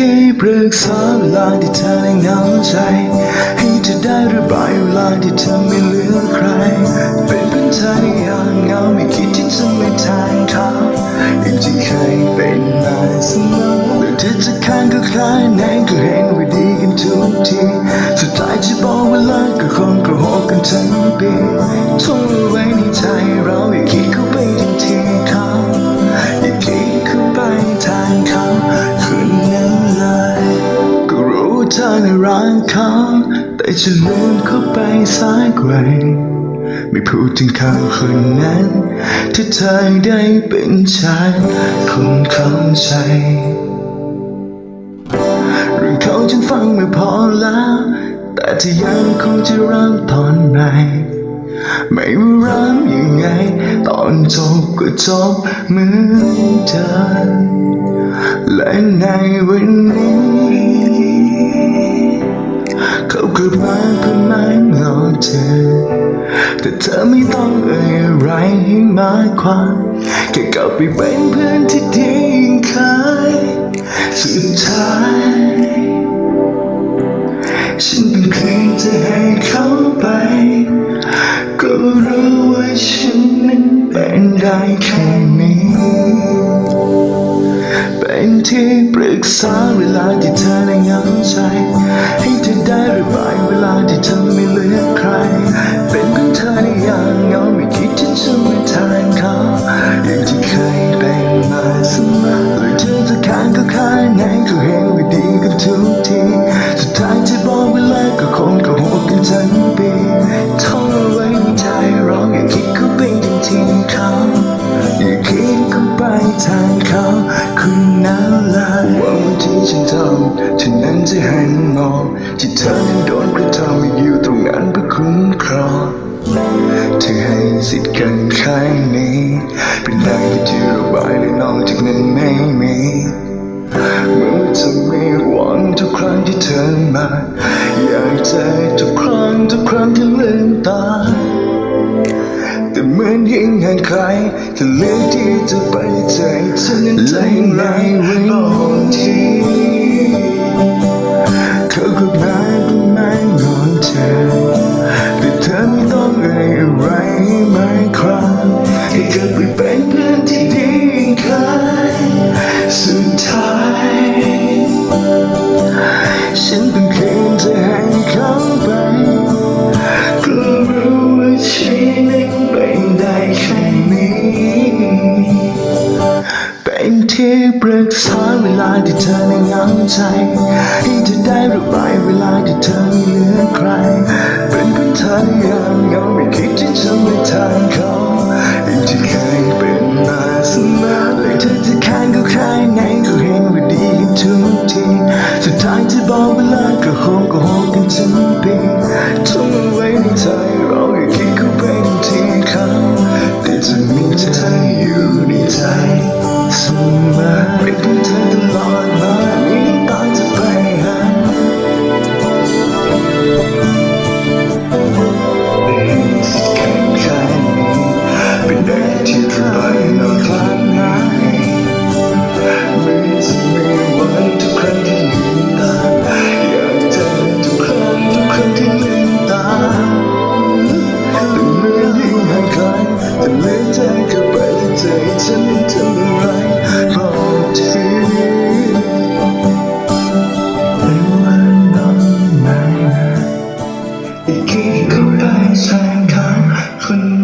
ที่ปรึกษาเวลาที่เธอได้เหงาใจ ให้เธอได้ระบายเวลาที่เธอไม่เหลือใคร เป็นเพื่อนเธอในยามเหงาไม่คิดที่จะไม่ทานข้าวอย่างที่เคยเป็นมาเสมอหรือเธอจะข้างก็คล้ายไหนก็เห็นว่าดีกันทุกทีสุดท้ายจะบอกว่าเลิกก็คงกระโหกกันทั้งปีทุ่งไว้ในใจเราอย่าคิดเข้าไป จะลืมเข้าไปสายไกลไม่พูดถึงเขาคนนั้น ที่เธอได้เป็นชายคนเข้าใจเรื่องเขาฉันฟังไม่พอแล้ว แต่ที่ยังคงจะเริ่มตอนไหนไม่ว่าริ่มยังไง ตอนจบก็จบเหมือนเดิมและในวันนี้ กลับมาคือไม่งอเธอ แต่เธอไม่ต้องเอ่ยอะไรให้มายความแค่กลับไปเป็นเพื่อนที่ดียิ่งเคยสุดท้ายฉันเป็นเพียงจะให้เขาไป ก็รู้ว่าฉันนั้นเป็นได้แค่นี้ เป็นที่ปรึกษาเวลาที่เธ ที่ฉันทำฉันนั้นจะหันมองที่เธอนั้นโดนกระทำอยู่ตรงนั้นเพื่อคุ้มครองเธอให้สิทธิ์กันแค่นี้ เป็นได้แค่ที่ระบายและนอกจากนั้นไม่มีเหมื่อนจะมีหวังทุกครั้งที่เธอมา อยากเจอทุกครั้งทุกครั้งที่ลืมตาแต่เหมือนยิ่งห่างไกลถ้าเลือกที่จะไปใจฉันนั้นจะยังไงวันที่ ที่ปรึกษาเวลาที่เธอในเหงาใจให้เธอได้ระบายเวลาที่เธอไม่เหลือใคร เป็นเพื่อนเธอในยามเหงาไม่คิดที่จะไม่ทางเขาอย่างที่เคยเป็นมาเสมอเลยเธอจะข้างก็ข้างไหนก็เห็นว่าดีกันทุกทีสุดท้ายจะบอกเวลาก็คงก็หกกันทั้งปีทุ่งเอาไว้ในใจเราอย่าคิดเข้าไปทันทีเขาแต่จะมีเธออยู่ในใจ มอเป็นเพื่อนเธอตลอดมา couldn't